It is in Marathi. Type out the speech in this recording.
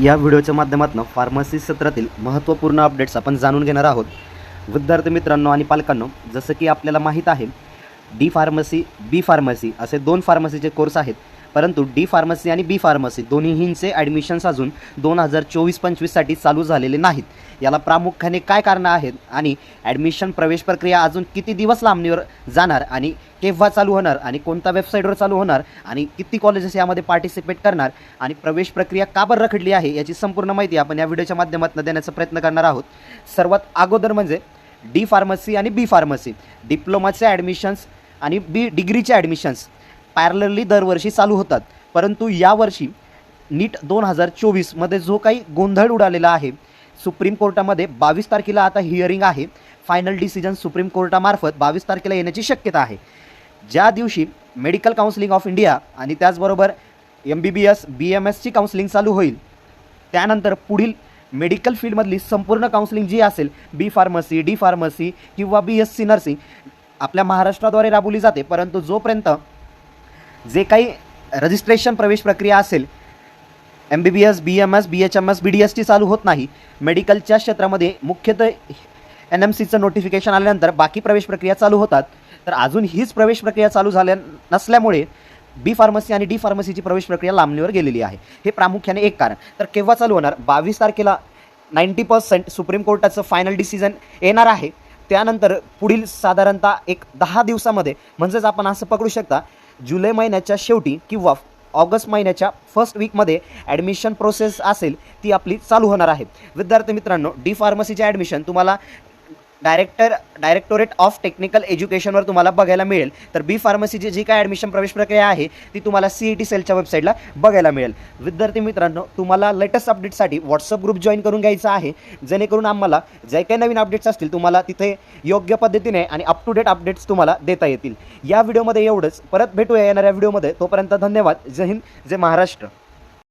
या व्हिडिओच्या माध्यमातून फार्मसी सत्रातील महत्त्वपूर्ण अपडेट्स आपण जाणून घेणार आहोत. विद्यार्थी मित्रांनो आणि पालकांनो जसं की आपल्याला माहीत आहे डी फार्मसी बी फार्मसी असे दोन फार्मसीचे कोर्स आहेत. परंतु डी फार्मसी आणि बी फार्मसी दोन्हींचे ॲडमिशन्स अजून दोन हजार चोवीस पंचवीससाठी चालू झालेले नाहीत. याला प्रामुख्याने काय कारणं आहेत आणि ॲडमिशन प्रवेश प्रक्रिया अजून किती दिवस लांबणीवर जाणार आणि केव्हा चालू होणार आणि कोणत्या वेबसाईटवर चालू होणार आणि किती कॉलेजेस यामध्ये पार्टिसिपेट करणार आणि प्रवेश प्रक्रिया का बरं रखडली आहे याची संपूर्ण माहिती आपण या व्हिडिओच्या माध्यमातून देण्याचा प्रयत्न करणार आहोत. सर्वात अगोदर म्हणजे डी फार्मसी आणि बी फार्मसी डिप्लोमाचे ॲडमिशन्स आणि बी डिग्रीचे ॲडमिशन्स पॅरलरली दरवर्षी चालू होतात. परंतु यावर्षी नीट दोन हजार चोवीसमध्ये जो काही गोंधळ उडालेला आहे सुप्रीम कोर्टामध्ये बावीस तारखेला आता हिअरिंग आहे. फायनल डिसिजन सुप्रीम कोर्टामार्फत बावीस तारखेला येण्याची शक्यता आहे. ज्या दिवशी मेडिकल काउन्सिलिंग ऑफ इंडिया आणि त्याचबरोबर M B B S B M एसची काउन्सिलिंग चालू होईल त्यानंतर पुढील मेडिकल फील्डमधली संपूर्ण काउन्सिलिंग जी असेल बी फार्मसी डी फार्मसी किंवा बी एस सी नर्सिंग आपल्या महाराष्ट्राद्वारे राबवली जाते. परंतु जोपर्यंत जे काही रजिस्ट्रेशन प्रवेश प्रक्रिया असेल M B B S B M S B H M S B D S T चालू होत नाही. मेडिकलच्या क्षेत्रामध्ये मुख्यतः एन एम सीचं नोटिफिकेशन आल्यानंतर बाकी प्रवेश प्रक्रिया चालू होतात. तर अजून हीच प्रवेश प्रक्रिया चालू झाल्या नसल्यामुळे बी फार्मसी आणि डी फार्मसीची प्रवेश प्रक्रिया लांबणीवर गेलेली आहे. हे प्रामुख्याने एक कारण. तर केव्हा चालू होणार? बावीस तारखेला नाईंटी पर्सेंट सुप्रीम कोर्टाचं फायनल डिसिजन येणार आहे. त्यानंतर पुढील साधारणतः एक दहा दिवसामध्ये म्हणजेच आपण असं पकडू शकता जुलै महिन्याच्या शेवटी किंवा ऑगस्ट महिन्याच्या फर्स्ट वीकमध्ये ॲडमिशन प्रोसेस असेल ती आपली चालू होणार आहे. विद्यार्थी मित्रांनो डी फार्मसीचे ॲडमिशन तुम्हाला डायरेक्टर डायरेक्टोरेट ऑफ टेक्निकल एज्युकेशनवर तुम्हाला बघायला मिळेल. तर बी फार्मसीची जी काय ॲडमिशन प्रवेश प्रक्रिया आहे ती तुम्हाला सी ई टी सेलच्या वेबसाईटला बघायला मिळेल. विद्यार्थी मित्रांनो तुम्हाला लेटेस्ट अपडेटसाठी व्हॉट्सअप ग्रुप जॉईन करून घ्यायचा आहे. जेणेकरून आम्हाला जे काही नवीन अपडेट्स असतील तुम्हाला तिथे योग्य पद्धतीने आणि अप टू डेट अपडेट्स तुम्हाला देता येतील. या व्हिडिओमध्ये एवढंच. परत भेटूया येणाऱ्या व्हिडिओमध्ये तोपर्यंत धन्यवाद. जय हिंद जय महाराष्ट्र.